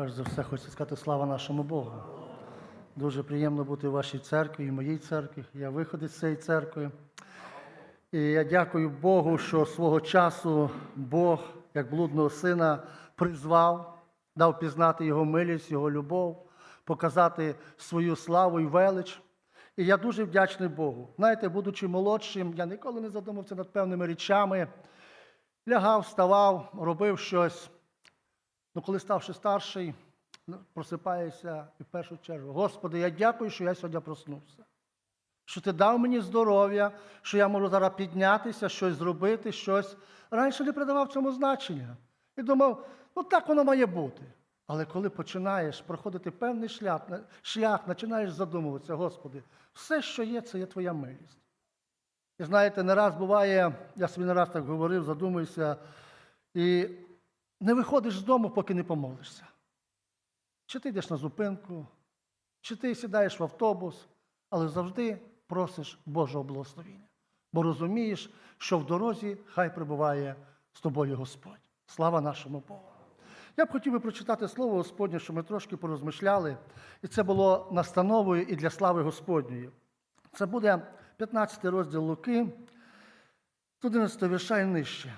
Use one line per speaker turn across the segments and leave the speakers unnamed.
Перш за все, хочу сказати слава нашому Богу. Дуже приємно бути в вашій церкві і в моїй церкві. Я виходить з цієї церкви. І я дякую Богу, що свого часу Бог, як блудного сина, призвав, дав пізнати Його милість, Його любов, показати свою славу і велич. І я дуже вдячний Богу. Знаєте, будучи молодшим, я ніколи не задумався над певними речами. Лягав, вставав, робив щось. Ну, коли ставши старший, ну, просипаєшся і в першу чергу, Господи, я дякую, що я сьогодні проснувся. Що ти дав мені здоров'я, що я можу зараз піднятися, щось зробити, щось. Раніше не придавав цьому значення. І думав, ну так воно має бути. Але коли починаєш проходити певний шлях, шлях починаєш задумуватися, Господи, все, що є, це є Твоя милість. І знаєте, не раз буває, я собі не раз так говорив, задумуюся, і не виходиш з дому, поки не помолишся. Чи ти йдеш на зупинку, чи ти сідаєш в автобус, але завжди просиш Божого благословення. Бо розумієш, що в дорозі хай прибуває з тобою Господь. Слава нашому Богу. Я б хотів би прочитати слово Господнє, щоб ми трошки порозмишляли, і це було настановою і для слави Господньої. Це буде 15 розділ Луки, з 11 вірша і нижче.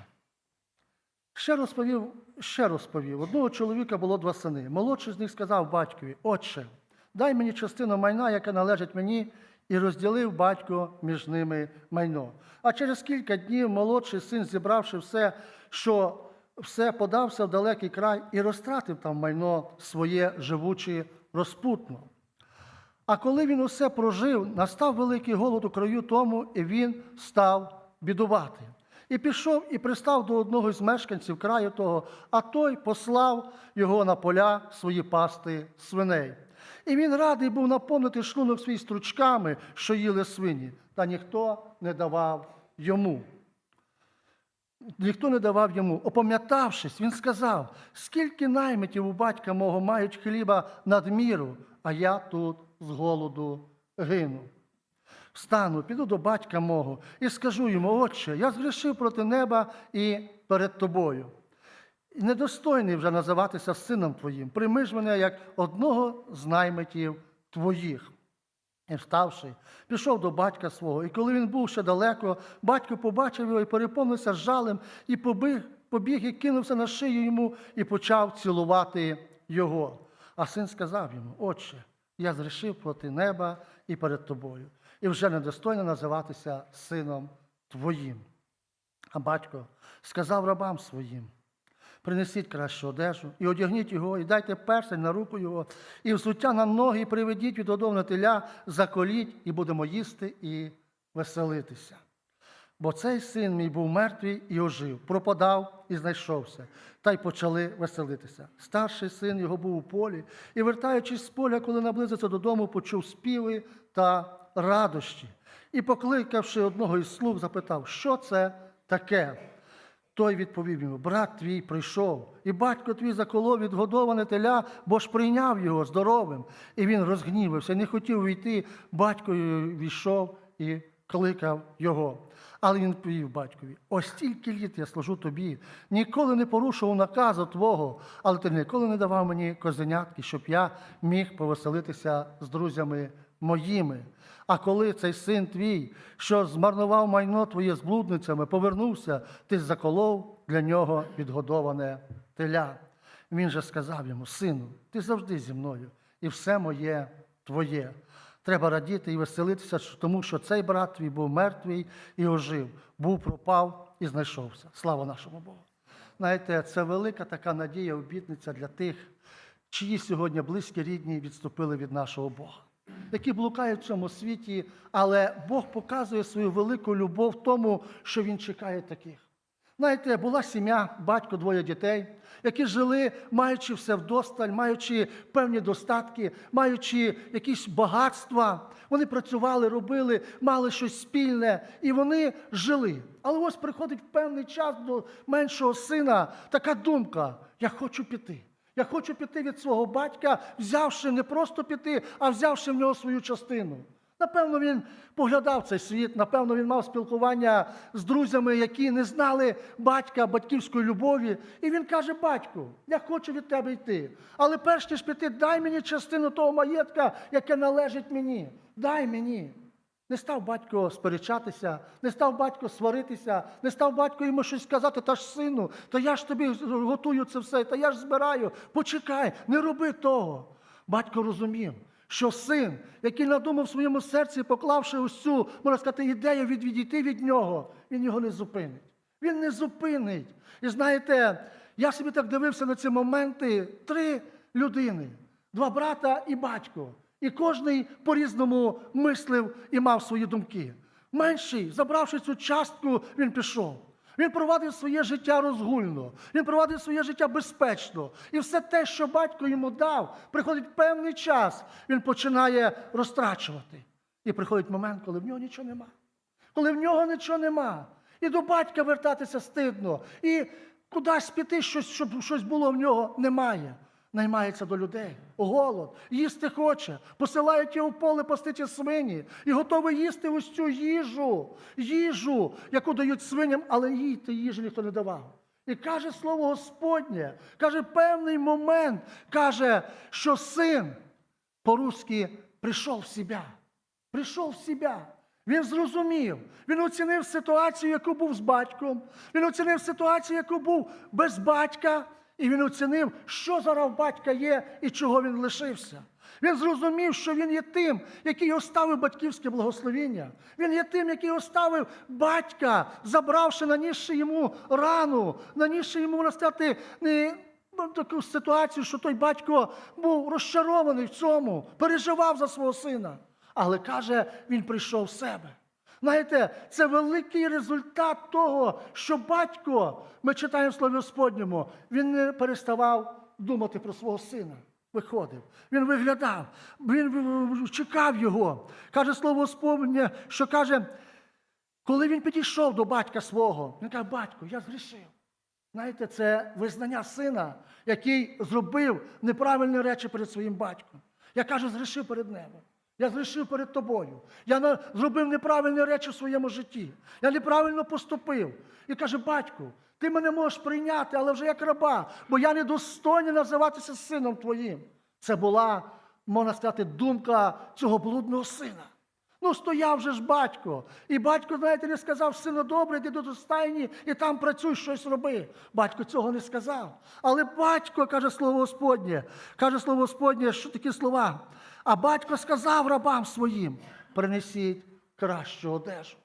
Ще розповів, ще розповів. Одного чоловіка було два сини. Молодший з них сказав батькові: Отче, дай мені частину майна, яка належить мені, і розділив батько між ними майно. А через кілька днів молодший син, зібравши все, що все подався в далекий край і розтратив там майно своє, живучи розпутно. А коли він усе прожив, настав великий голод у краю тому, і він став бідувати. І пішов і пристав до одного з мешканців краю того, а той послав його на поля свої пасти свиней. І він радий був наповнити шлунок свій стручками, що їли свині, та ніхто не давав йому. Ніхто не давав йому. Опам'ятавшись, він сказав: скільки наймитів у батька мого мають хліба надміру, а я тут з голоду гину. Встану, піду до батька мого і скажу йому, Отче, я згрішив проти неба і перед тобою. Недостойний вже називатися сином твоїм. Прийми ж мене як одного з наймитів твоїх. І вставши, пішов до батька свого, і коли він був ще далеко, батько побачив його і переповнився жалем, і побіг, побіг і кинувся на шию йому і почав цілувати його. А син сказав йому: Отче, я зрішив проти неба і перед тобою, і вже недостойно називатися сином твоїм. А батько сказав рабам своїм. Принесіть кращу одежу, і одягніть його, і дайте перстень на руку його, і взуття на ноги, і приведіть від одовна теля, заколіть, і будемо їсти і веселитися. Бо цей син мій був мертвий і ожив, пропадав і знайшовся, та й почали веселитися. Старший син його був у полі, і, вертаючись з поля, коли наблизився додому, почув співи та радощі. І, покликавши одного із слуг, запитав, що це таке. Той відповів йому: брат твій прийшов, і батько твій заколов відгодоване теля, бо ж прийняв його здоровим. І він розгнівався, не хотів війти. Батько війшов і кликав його. Але він відповів батькові: ось стільки літ я служу тобі, ніколи не порушував наказу твого, але ти ніколи не давав мені козенятки, щоб я міг повеселитися з друзями моїми. А коли цей син твій, що змарнував майно твоє з блудницями, повернувся, ти заколов для нього відгодоване теля. Він же сказав йому: Сину, ти завжди зі мною, і все моє твоє. Треба радіти і веселитися, тому що цей брат твій був мертвий і ожив, був пропав і знайшовся. Слава нашому Богу. Знаєте, це велика така надія, обітниця для тих, чиї сьогодні близькі рідні відступили від нашого Бога які блукають в цьому світі, але Бог показує свою велику любов в тому, що Він чекає таких. Знаєте, була сім'я, батько, двоє дітей, які жили, маючи все вдосталь, маючи певні достатки, маючи якісь багатства. Вони працювали, робили, мали щось спільне, і вони жили. Але ось приходить в певний час до меншого сина така думка: я хочу піти. Я хочу піти від свого батька, взявши не просто піти, а взявши в нього свою частину. Напевно, він поглядав цей світ, напевно, він мав спілкування з друзями, які не знали батька, батьківської любові. І він каже: батьку, я хочу від тебе йти. Але перш ніж піти, дай мені частину того маєтка, яке належить мені. Дай мені. Не став батько сперечатися, не став батько сваритися, не став батько йому щось сказати, та ж сину, та я ж тобі готую це все, та я ж збираю. Почекай, не роби того. Батько розумів, що син, який надумав в своєму серці, поклавши ось цю, можна сказати, ідею від відійти від нього, він його не зупинить. Він не зупинить. І знаєте, я собі так дивився на ці моменти три людини: два брата і батько. І кожний по-різному мислив і мав свої думки. Менший, забравши цю частку, він пішов. Він провадив своє життя розгульно, він провадив своє життя безпечно. І все те, що батько йому дав, приходить певний час, він починає розтрачувати. І приходить момент, коли в нього нічого нема. Коли в нього нічого нема. І до батька вертатися стидно. І кудись піти, щось, щоб щось було в нього, немає. Наймається до людей. Голод, їсти хоче, посилають його в поле пастичі свині і готовий їсти ось цю їжу, їжу, яку дають свиням, але їй ти їжі ніхто не давав. І каже слово Господнє, каже, певний момент, каже, що син по-русски прийшов в себе. Прийшов в себе. Він зрозумів, він оцінив ситуацію, яку був з батьком, він оцінив ситуацію, яку був без батька, і він оцінив, що зараз батька є і чого він лишився. Він зрозумів, що він є тим, який оставив батьківське благословіння. Він є тим, який оставив батька, забравши, нанісши йому рану, нанісши йому можна сказати, ну, таку ситуацію, що той батько був розчарований в цьому, переживав за свого сина. Але каже, він прийшов в себе. Знаєте, це великий результат того, що батько, ми читаємо в Слові Господньому, він не переставав думати про свого сина. Виходив, він виглядав, він чекав його. Каже слово Господнє, що каже, коли він підійшов до батька свого, він каже, батько, я згрішив. Знаєте, це визнання сина, який зробив неправильні речі перед своїм батьком. Я кажу, згрішив перед небом. Я згрішив перед тобою. Я зробив неправильні речі в своєму житті. Я неправильно поступив. І каже, батьку, ти мене можеш прийняти, але вже як раба, бо я не достойний називатися сином твоїм. Це була, можна сказати, думка цього блудного сина. Ну, стояв же ж батько. І батько, знаєте, не сказав, сину добре, йди до стайні і там працюй, щось роби. Батько цього не сказав. Але батько, каже слово Господнє, каже слово Господнє, що такі слова. А батько сказав рабам своїм: принесіть кращу одежу.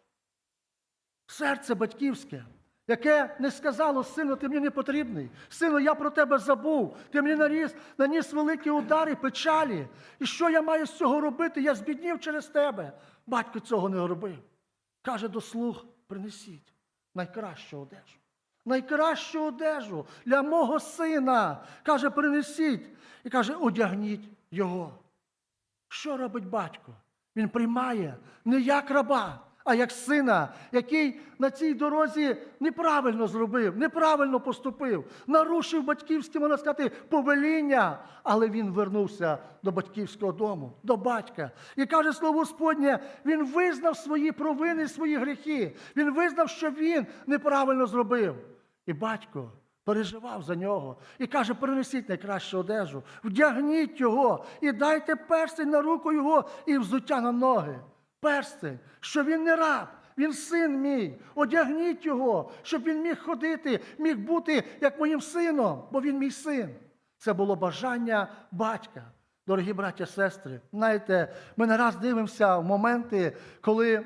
Серце батьківське, яке не сказало, сину, ти мені не потрібний. Сину, я про тебе забув. Ти мені наніс, наніс великі удари, печалі. І що я маю з цього робити? Я збіднів через тебе. Батько цього не робив. Каже до слуг: принесіть найкращу одежу. Найкращу одежу для мого сина. Каже, принесіть. І каже, одягніть його. Що робить батько? Він приймає не як раба, а як сина, який на цій дорозі неправильно зробив, неправильно поступив, нарушив батьківське, можна сказати, повеління, але він вернувся до батьківського дому, до батька. І каже слово Господнє, він визнав свої провини, свої гріхи. Він визнав, що він неправильно зробив. І батько переживав за нього і каже: принесіть найкращу одежу, вдягніть його і дайте перстень на руку його і взуття на ноги. Перстень, що він не раб, він син мій. Одягніть його, щоб він міг ходити, міг бути як моїм сином, бо він мій син. Це було бажання батька. Дорогі браття сестри, знаєте, ми не раз дивимося в моменти, коли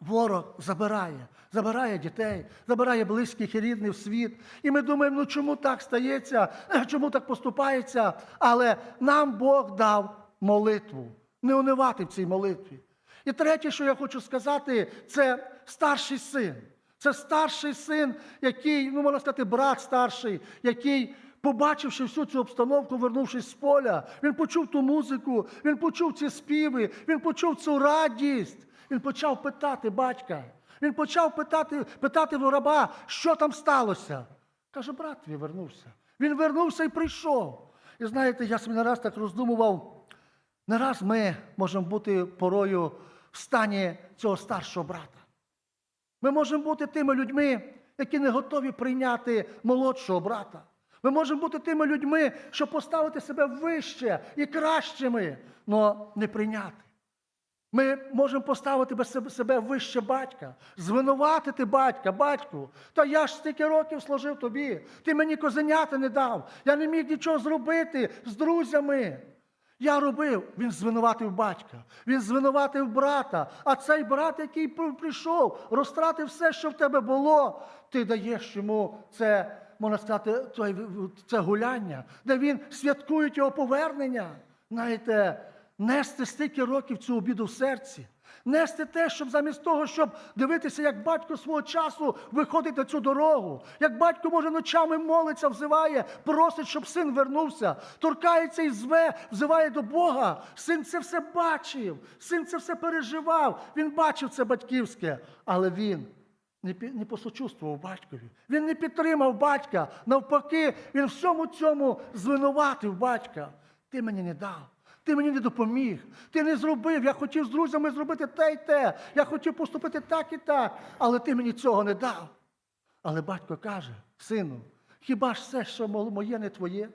Ворог забирає, забирає дітей, забирає близьких і рідних в світ. І ми думаємо, ну чому так стається, чому так поступається? Але нам Бог дав молитву, не унивати в цій молитві. І третє, що я хочу сказати, це старший син. Це старший син, який, ну можна сказати, брат старший, який, побачивши всю цю обстановку, вернувшись з поля, він почув ту музику, він почув ці співи, він почув цю радість. Він почав питати батька. Він почав питати, питати в раба, що там сталося. Каже, брат твій вернувся. Він вернувся і прийшов. І знаєте, я собі не раз так роздумував, Не раз ми можемо бути порою в стані цього старшого брата. Ми можемо бути тими людьми, які не готові прийняти молодшого брата. Ми можемо бути тими людьми, щоб поставити себе вище і кращими, але не прийняти. Ми можемо поставити себе- вище батька, звинуватити батька, батьку. Та я ж стільки років служив тобі. Ти мені козеняти не дав. Я не міг нічого зробити з друзями. Я робив, він звинуватив батька, він звинуватив брата. А цей брат, який прийшов, розтратив все, що в тебе було, ти даєш йому це, можна сказати, це гуляння, де він святкує його повернення. Знаєте, нести стільки років цю обіду в серці. Нести те, щоб замість того, щоб дивитися, як батько свого часу виходить на цю дорогу, як батько, може, ночами молиться, взиває, просить, щоб син вернувся, торкається і зве, взиває до Бога. Син це все бачив, син це все переживав. Він бачив це батьківське, але він не, посочувствував батькові. Він не підтримав батька. Навпаки, він всьому цьому звинуватив батька. Ти мені не дав. Ти мені не допоміг, ти не зробив. Я хотів з друзями зробити те й те. Я хотів поступити так і так, але ти мені цього не дав. Але батько каже: сину, хіба ж все, що моє, не твоє?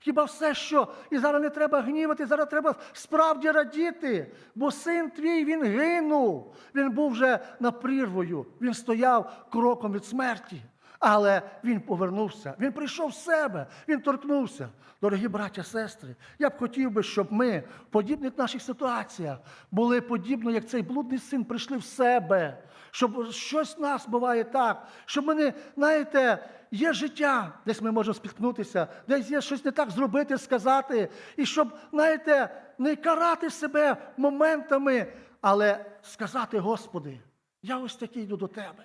Хіба все, що і зараз не треба гнівати, зараз треба справді радіти, бо син твій він гинув. Він був вже на прірвою, він стояв кроком від смерті. Але він повернувся, він прийшов в себе, він торкнувся. Дорогі браття, сестри, я б хотів би, щоб ми в подібних наших ситуаціях були подібно, як цей блудний син, прийшли в себе. Щоб щось в нас буває так, щоб ми не, знаєте, є життя, десь ми можемо спіткнутися, десь є щось не так зробити, сказати. І щоб, знаєте, не карати себе моментами, але сказати, Господи, я ось такий йду до Тебе.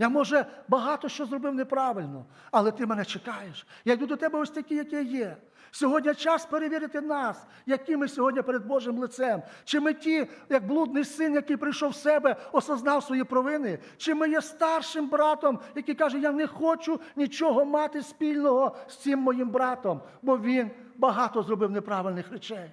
Я, може, багато що зробив неправильно, але ти мене чекаєш. Я йду до тебе ось такий, який я є. Сьогодні час перевірити нас, які ми сьогодні перед Божим лицем. Чи ми ті, як блудний син, який прийшов в себе, осознав свої провини, чи ми є старшим братом, який каже, я не хочу нічого мати спільного з цим моїм братом, бо він багато зробив неправильних речей.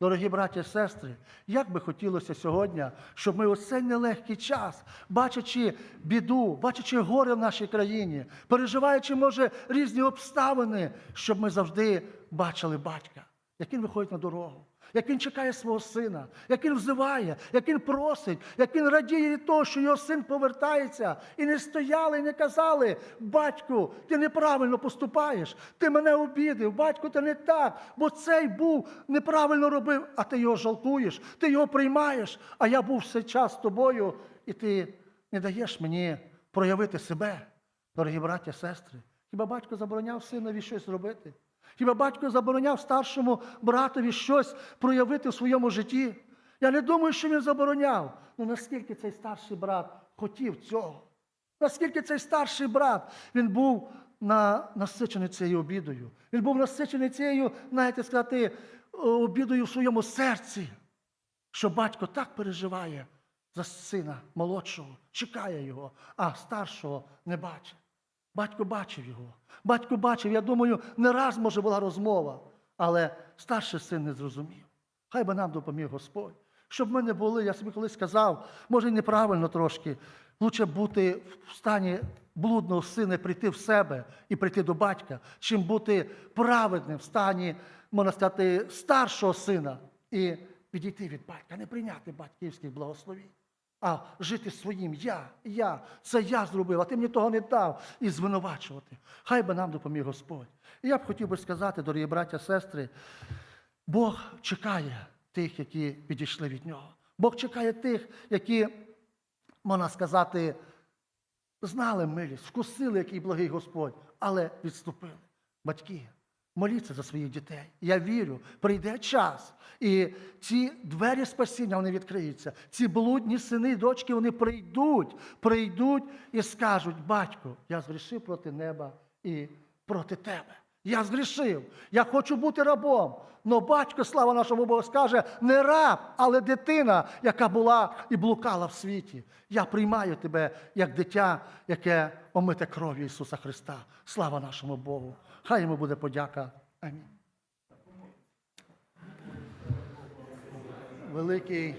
Дорогі браті і сестри, як би хотілося сьогодні, щоб ми у цей нелегкий час, бачачи біду, бачачи горе в нашій країні, переживаючи, може, різні обставини, щоб ми завжди бачили батька, як він виходить на дорогу, як він чекає свого сина, як він взиває, як він просить, як він радіє від того, що його син повертається, і не стояли, і не казали, батьку, ти неправильно поступаєш, ти мене обідив, батько, ти не так, бо цей був неправильно робив, а ти його жалкуєш, ти його приймаєш, а я був все час з тобою, і ти не даєш мені проявити себе. Дорогі браття, сестри, хіба батько забороняв синові щось робити? Хіба батько забороняв старшому братові щось проявити в своєму житті? Я не думаю, що він забороняв. Ну наскільки цей старший брат хотів цього? Наскільки цей старший брат він був на, насичений цією обідою? Він був насичений цією, знаєте, сказати, обідою в своєму серці, що батько так переживає за сина молодшого, чекає його, а старшого не бачить. Батько бачив його. Батько бачив, я думаю, не раз може була розмова, але старший син не зрозумів. Хай би нам допоміг Господь. Щоб ми не були, я собі колись сказав, може і неправильно трошки, лучше бути в стані блудного сина, прийти в себе і прийти до батька, чим бути праведним в стані, можна сказати, старшого сина і відійти від батька, не прийняти батьківських благословень а жити своїм я, я, це я зробив, а ти мені того не дав і звинувачувати. Хай би нам допоміг Господь. І я б хотів би сказати, дорогі браття, сестри, Бог чекає тих, які підійшли від нього. Бог чекає тих, які, можна сказати, знали милість, вкусили, який благий Господь, але відступили. Батьки, моліться за своїх дітей. Я вірю, прийде час. І ці двері спасіння вони відкриються. Ці блудні сини і дочки вони прийдуть, прийдуть і скажуть: батько, я згрішив проти неба і проти тебе. Я згрішив, я хочу бути рабом. Но батько, слава нашому Богу, скаже, не раб, але дитина, яка була і блукала в світі. Я приймаю тебе як дитя, яке омите кров'ю Ісуса Христа. Слава нашому Богу. Хай йому буде подяка. Амінь. великий